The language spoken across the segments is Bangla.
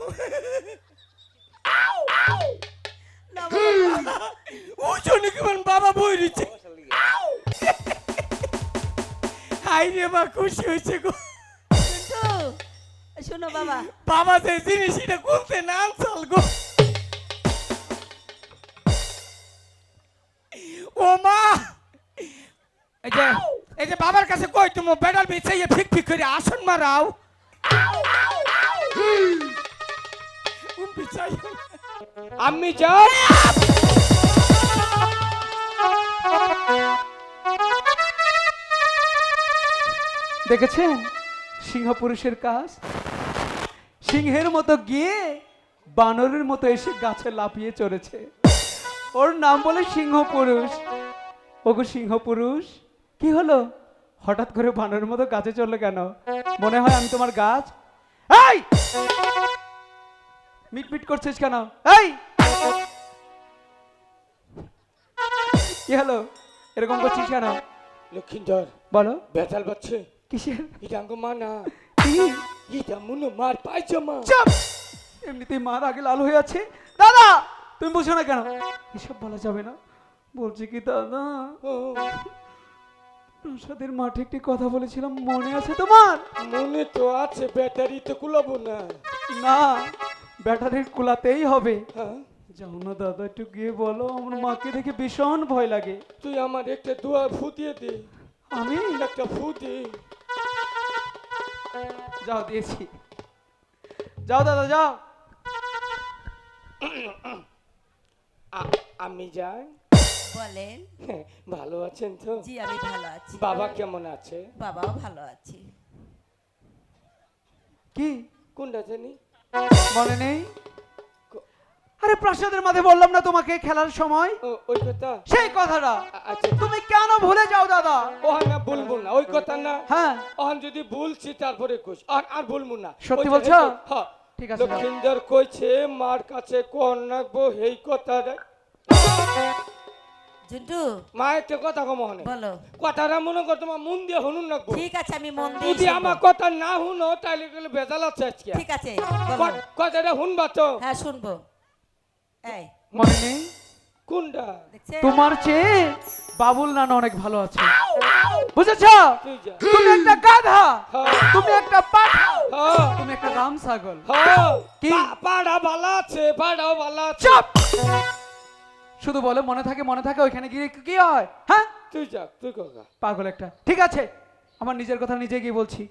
না বাবা, বই দিচ্ছে। হাই রে মা খুশি হয়েছে গো। শোনো বাবা। বাবা যে জিনিস এটা খুলতে না আনসাল গো। ও মা। এই যে এই যে বাবার কাছে কই তুমি বেডাল বিছাইয়ে ফিক ফিক করে আসন মারাও। আমি যাই দেখেছেন? সিংহ পুরুষের কাজ? সিংহের মতো গিয়ে বানরের মতো এসে গাছে লাফিয়ে চড়েছে। ওর নাম বলে সিংহ পুরুষ ওগো সিংহ পুরুষ কি হলো? হঠাৎ করে বানরের মতো গাছে চলল কেন? মনে হয় আমি তোমার গাছ। এই! মিটমিট করছিস কেন? এই! কি হলো? এরকম করছিস কেন? লক্ষিন্দর বলো। বেতাল বাচ্চে। কিসের? এটা আঙ্গ মা না। এটা মনে মার পাইজামা চাপ! এমনিতেই মার আগে লাল হয়ে আছে। দাদা তুমি বুঝো না কেন? এসব বলা যাবে না। বলছি কি দাদা? ও, প্রসাদের মাঠে একটি কথা বলেছিলাম মনে আছে তোমার? মনে তো আছে ব্যাটারি তো কুলাবো না। না। ব্যাটারির কুলাতেই হবে। হ্যাঁ। যাও না দাদা একটু গিয়ে বলো আমার মাকে দেখে ভীষণ ভয় লাগে। তুই আমার একটা দোয়া ফুটিয়ে দে। আমি? একটা ফু দে। যাও দিয়েছি। যাও দাদা যাও। আমি যাই। বলেন। হ্যাঁ, ভালো আছেন তো? জি আমি ভালো আছি। বাবা কেমন আছে? বাবাও ভালো আছে। কি? কোনটা জানি? মনে নেই? আরে প্রাসাদের মাঝে বললাম না তোমাকে খেলার সময়? ওই কথা? সেই কথাটা। আচ্ছা। তুমি কেন ভুলে যাও দাদা? ওহান না বলব না। ওই কথা না। হ্যাঁ। ওহান যদি বলছি তারপরে কোষ আর আর বলব না। সত্যি বলছো? হ্যাঁ। ঠিক আছে, লক্ষিন্দর কইছে মার কাছে কোন রাখব এই কথা ঝুন্টু। মা একটা কথা কম হনে। বলো। কথাটা মনে কর তোমার মন দিয়ে শুনুন রাখব ঠিক আছে আমি মন দিয়ে যদি আমার কথা না শুনো তাহলে গেলে বেজাল আছে আজকে। ঠিক আছে কথাটা শুনবা তো? হ্যাঁ শুনব। এই। মনে কোনটা? তোমার চেয়ে বাবুল নানা অনেক ভালো আছে। বুঝেছ? তুমি একটা গাধা। হ্যাঁ। তুমি একটা পাঠা হ্যাঁ। তুমি একটা রাম ছাগল। হ্যাঁ। কি? পাড়া ভালো আছে পাড়াও ভালো আছে। চুপ! শুধু বলে মনে থাকে মনে থাকে ওইখানে গিয়ে কি হয়? হ্যাঁ? তুই যা তুই কাকা পাগল একটা। ঠিক আছে আমার নিজের কথা নিজে গিয়ে বলছি।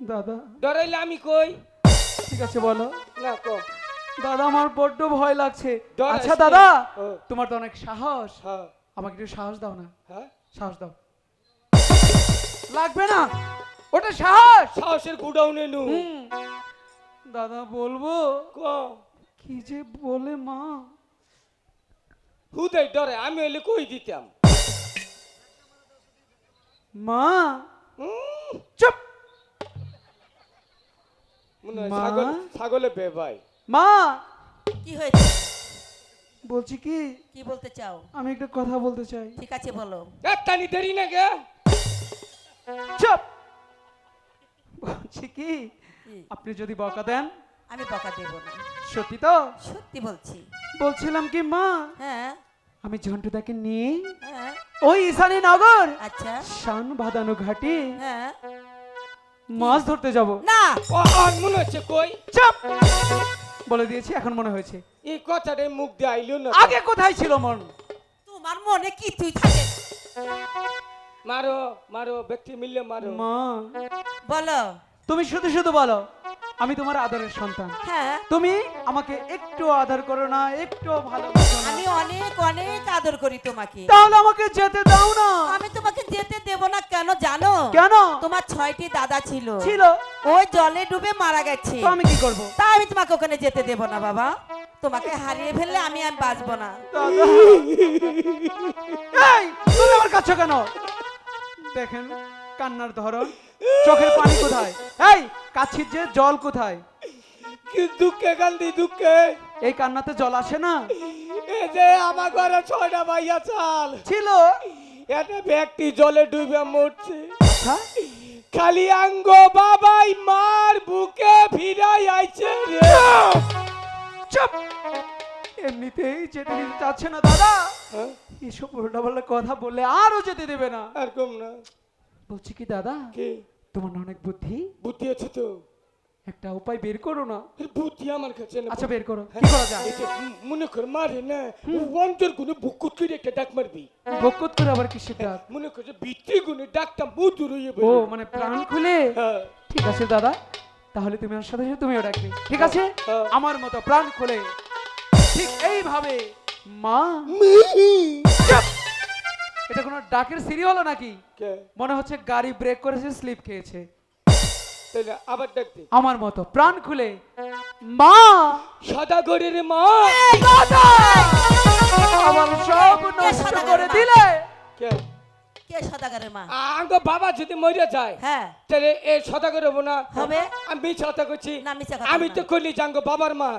দাদা। ডরাইলে আমি কই? ঠিক আছে বলো। না ক। দাদা আমার বড্ড ভয় লাগছে। আচ্ছা দাদা। তোমার তো অনেক সাহস। হ্যাঁ। আমাকে একটু সাহস দাও না। হ্যাঁ? সাহস দাও। লাগবে না! ওটা সাহস! সাহসের গুডাউনে নু হুম। দাদা বলব? ক? কি যে বলে মা? হুদাই ডরে আমি হইলে কই দিতাম? মা? চুপ! মনে হয় মা? ছাগল ছাগলে বেবাই মা! কি হয়েছে? বলছি কি? কি বলতে চাও? আমি একটা কথা বলতে চাই। ঠিক আছে বলো। একটানি দেরি না গে চুপ! বলছি কি কি? আপনি যদি বকা দেন? আমি বকা দেব না। সত্যি তো? সত্যি বলছি। বলছিলাম কি মা? হ্যাঁ। আমি ঝন্টুদাকে নিয়ে হ্যাঁ। ওই ঈশানী নগর আচ্ছা। শান বাঁধানো ঘাটে হ্যাঁ। মাছ ধরতে যাব। না। ও আর মনে হচ্ছে কই? চাপ! বলে দিয়েছি এখন মনে হয়েছে। এই কথাটাই মুখ দিয়ে আইলো না। আগে কোথায় ছিল মন? তোমার মনে কি তুই থাকে মারো মারো ব্যক্তি মিললে মারো। মা। বলো। তুমি শুধু শুধু বলো আমি তোমার আদরের সন্তান। হ্যাঁ। তুমি আমাকে একটু আদর করো না একটু ভালোবাসো না। আমি অনেক অনেক আদর করি তোমাকে। তাহলে আমাকে যেতে দাও না। আমি তোমাকে যেতে দেব না কেন জানো? কেন? তোমার ছয়টি দাদা ছিল। ছিল। ওই জলে ডুবে মারা গেছে। তো আমি কি করব? তা আমি তোমাকে ওখানে যেতে দেব না বাবা। তোমাকে হারিয়ে ফেললে আমি আমি বাঁচবো না। দাদা। এই তুমি আমার কাছে কেন? দেখেন কান্নার ধরন। চোখের পানি কোথায়? এই কাছির যে জল কোথায়? কি দুঃখে কান্দি দুঃখে। এই কান্নাতে জল আসে না? এই যে আমার ঘরে ছয়টা ভাইয়া চাল। ছিল। এটা ব্যক্তি জলে ডুবে মরছে। আচ্ছা। খালি আঙ্গ বাবাই মার বুকে ভিড়াই আইছে রে। চুপ। এমনিতেই যেতে দিতে চাচ্ছে না দাদা। হ্যাঁ? এসব উল্টাপাল্টা কথা বলে আরও যেতে দেবে না। আর কম না। বলছি কি দাদা? কে? তোমার না অনেক বুদ্ধি। বুদ্ধি আছে তো। একটা উপায় বের করো না। বুদ্ধি আমার কাছে না আচ্ছা বের করো। হ্যাঁ, কি করা যায়? ম- মনে কর মারে না। অন্তর গুনে বুকুত করে একটা ডাক মারবি। বকত করে আবার কিসের ডাক? মনে কর যে ভিতরি গুনে ডাকটা মধুর হয়ে ও মানে প্রাণ খুলে? হ্যাঁ। ঠিক আছে দাদা। তাহলে তুমি আমার সাথে সাথে তুমিও ডাকবে। ঠিক আছে? হ্যাঁ। আমার মতো প্রাণ খুলে। ঠিক এইভাবে মা! এটা কোনো ডাকের সিরি হলো নাকি? কে? মনে হচ্ছে গাড়ি ব্রেক করেছে স্লিপ খেয়েছে। তাহলে আবার ডাক দে। আমার মতো প্রাণ খুলে। মা! সাদা ঘরের মা আমার সব নষ্ট করে দিলে? কে? কে সদাগারের মা? আঙ্গ বাবা যদি মরে যায় হ্যাঁ। তাহলে এ সদা করে হব না। হবে। আমি করছি না, মিথ্যা কথা আমি। তো জাঙ্গ বাবার মা।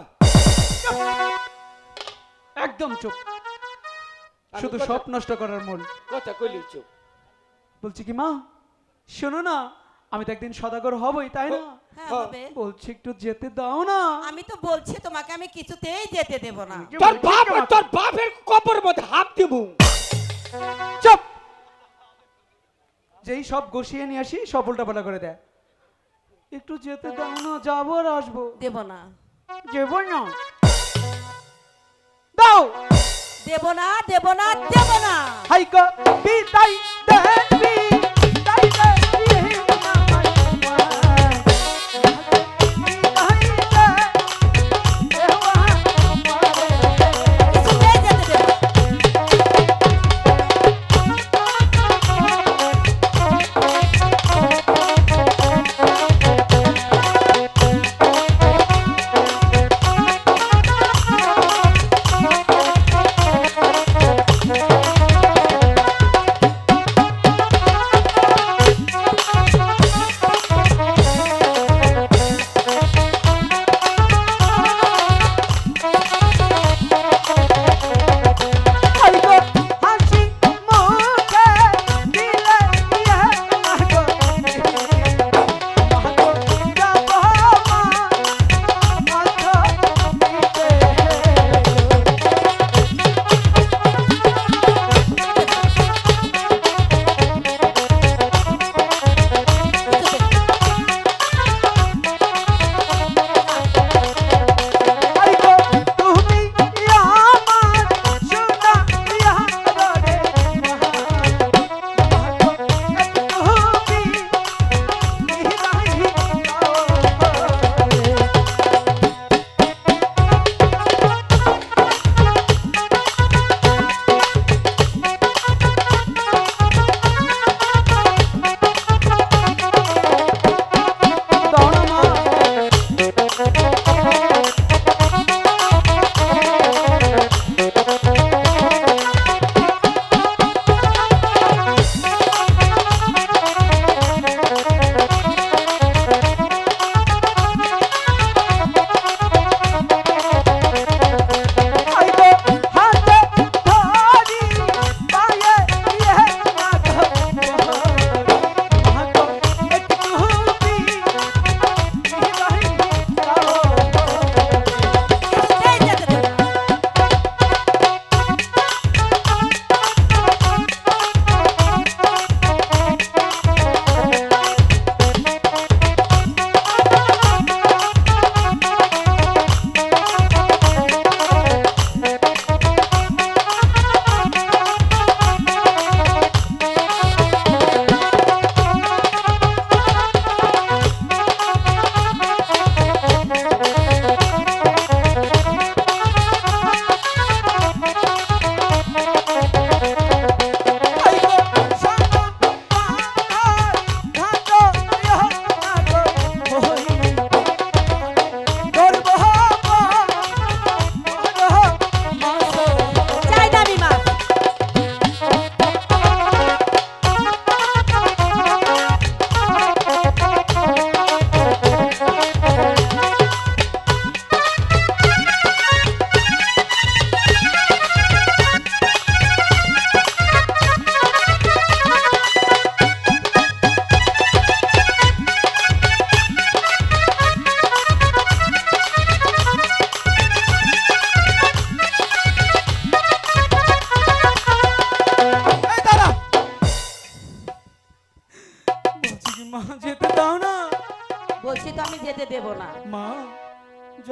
একদম চুপ। শুধু সব নষ্ট করার মূল। কথা কইলি চুপ। বলছি কি মা? শোনো না আমি তো একদিন সদাগর হবই তাই না? হ্যাঁ হ্যাঁ। হবে। বলছি একটু যেতে দাও না। আমি তো বলছি তোমাকে আমি কিছুতেই যেতে দেব না। তোর বাপ? তোর বাপের কবর মধ্যে হাত দিব। চুপ! যেই সব গসিয়ে নিয়ে আসি সব উল্টাপাল্টা করে দেয়। একটু যেতে দাও না যাব আর আসব। দেব না। যাব না। দাও! দেব না দেব না দেব না। হাইকো বিদায় দেবি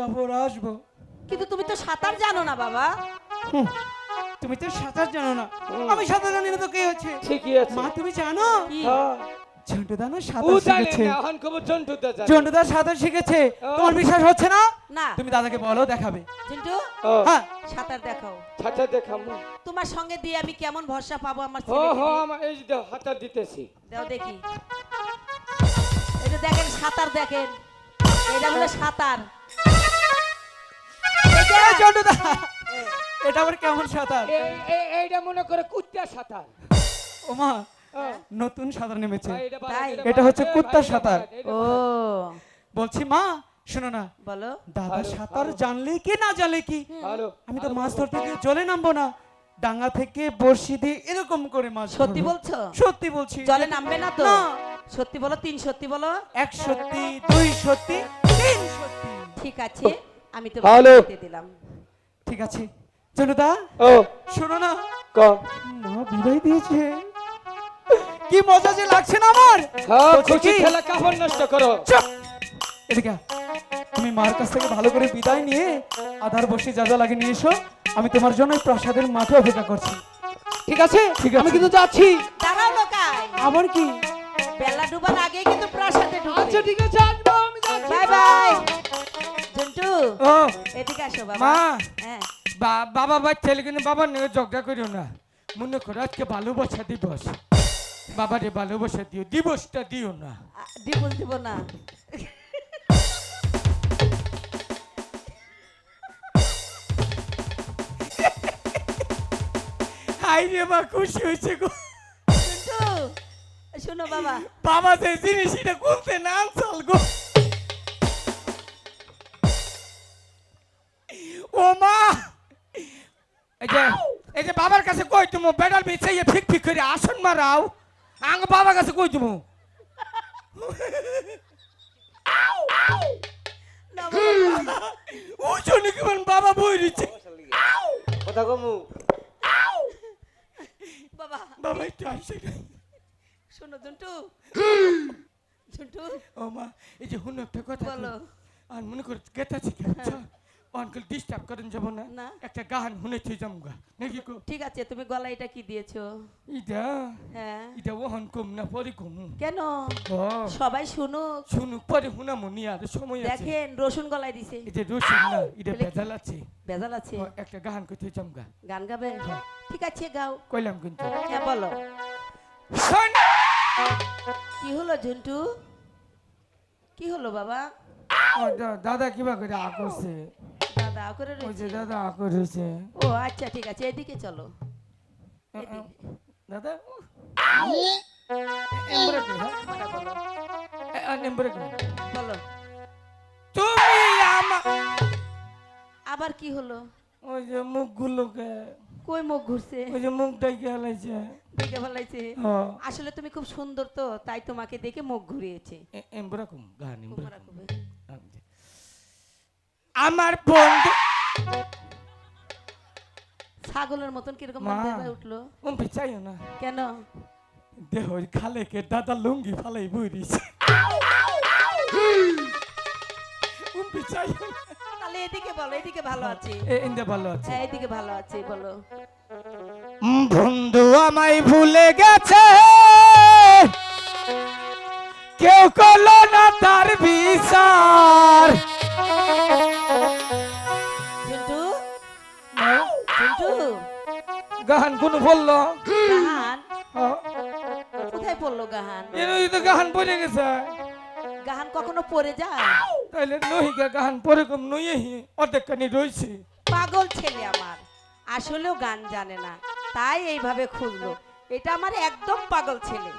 আর আসব। কিন্তু তুমি তো সাঁতার জানো না বাবা। তুমি তো সাঁতার জানো না। আমি সাঁতার জানি না তো কে হচ্ছে ঠিকই আছে। মা তুমি জানো? হ্যাঁ। ঝন্টুদা না সাঁতার শিখেছে। এখন খবর জন্টুদা জানে। ঝন্টুদা সাঁতার শিখেছে। তোমার বিশ্বাস হচ্ছে না? না। তুমি দাদাকে বলো দেখাবে। ঝন্টু হ্যাঁ। সাঁতার দেখাও। ছাতা দেখামু। তোমার সঙ্গে দিয়ে আমি কেমন ভরসা পাবো আমার হো ছেলেকে হো আমার এই যে হাতা দিতেছি। দাও দেখি। এটা দেখেন সাঁতার দেখেন। এটা হলো সাঁতার। এটা- এটা আবার কেমন সাঁতার? এই এই- এইটা মনে করে কুত্তা সাঁতার। ও নতুন সাঁতার নেমেছে। এটা বাদ, তাই? এটা বাদ, হচ্ছে কুত্তার সাঁতার। ও। বলছি মা শোনো না। বলো। দাদা সাঁতার জানলে কি না জানলে কি? আমি তো মাছ ধরতে গিয়ে জলে নামবো না। ডাঙ্গা থেকে বড়শি দিয়ে এরকম করে মাছ সত্যি বলছো? সত্যি বলছি। জলে নামবে না তো? সত্যি বলো তিন সত্যি বলো? এক সত্যি দুই সত্যি তিন সত্যি। ঠিক আছে। আমি তো ভালো। দিলাম। ঠিক আছে। জনদা ও। শোনো না। ক? মা বিদায় দিয়েছে। কি মজা যে লাগছে না আমার? বলছি খুশি খেলা কাপড় নষ্ট করো। এদিকে তুমি মার কাছ থেকে ভালো করে বিদায় নিয়ে আধার বসে যা যা লাগে নিয়ে এসো। আমি তোমার জন্য প্রাসাদের মাঠে অপেক্ষা করছি। ঠিক আছে? ঠিক আছে। আমি কিন্তু যাচ্ছি। দাঁড়াও লোকাই। আবার কি? বেলা ডুবার আগে কিন্তু প্রাসাদে আচ্ছা ঠিক আছে আসব আমি যাচ্ছি। Bye bye. জন্টু ও এদিকে আসো বাবা। মা। হ্যাঁ। বা- বাবা বা ছেলে কিন্তু বাবার নিয়ে ঝগড়া করিও না। মনে করো আজকে ভালোবাসা দিবস। বাবারে ভালোবাসা দিও দিবসটা দিও না। আ, দিব না। হাই রে মা খুশি হয়েছে গো। শোনো বাবা। বাবা যে জিনিস এটা খুলতে না আনসাল গো। এই যে এই যে বাবার কাছে কই তুমি? বেডাল বিছাইয়ে ফিক ফিক করে আসন মারাও। আঙ্গ বাবার কাছে কই তুমি? না বাবা, ও জন্য কি বাবা বই দিচ্ছে। কথা কমু। বাবা। বাবা একটু আসে শোনো জন্টু জন্টু ও মা এই যে হুন একটা কথা বলো। আর মনে করে গেতাছি কি অনকল ডিস্টার্ব করেন যাব না। না। একটা গান শুনেছি যামগা নাকি কো? ঠিক আছে তুমি গলায় এটা কি দিয়েছ? ইটা হ্যাঁ। এটা ওহন কম না পরে কম। কেন? সবাই শুনুক। শুনুক পরে শুনা মনি আর সময় আছে। দেখেন রসুন গলায় দিছে। এটা রসুন না এটা? ভেজাল আছে। বেজাল আছে? একটা গান করতে যামগা গান গাবে ঠিক আছে গাও। কইলাম কিন্তু। হ্যাঁ বলো। শোন! কি হলো ঝন্টু? কি হলো বাবা? দাদা কিবা করে আ করছে। দাদা করে ওই যে দাদা করেছে। ও আচ্ছা ঠিক আছে এদিকে চলো। দাদা বলো। তুমি আবার কি হলো? ওই যে মুখগুলোকে কই মুখ ঘুরছে? ওই যে গেলাইছে দেখে ভালাইছে ও আসলে তুমি খুব সুন্দর তো তাই তোমাকে দেখে মুখ ঘুরিয়েছে। এমবরকম গান এমবরকম? আমার বন্ধু ছাগলের মতন কীরকম উঠল? উম চাইও না। কেন? দেহ খালে কে দাদা লুঙ্গি ফালাই বুড়িস উম চাইও তাহলে এদিকে বলো এদিকে ভালো আছে। এ ইন্দে ভালো আছে। হ্যাঁ এদিকে ভালো আছে বলো। বন্ধু আমায় ভুলে গেছে। কেউ করল না তার বিচার। ঝন্টু ঝন্টু গাহান কোন বলল? গাহান? হ্যাঁ। কোথায় পড়ল গাহান? এর তো গাহান পড়ে গেছে। গাহান কখনো পড়ে যায়? তাইলে নহিকা গাহান পরে কম নইহি অর্ধেক কানি রয়েছে পাগল ছেলে আমার। আসলেও গান জানে না। তাই এইভাবে খুঁজলো এটা আমার একদম পাগল ছেলে।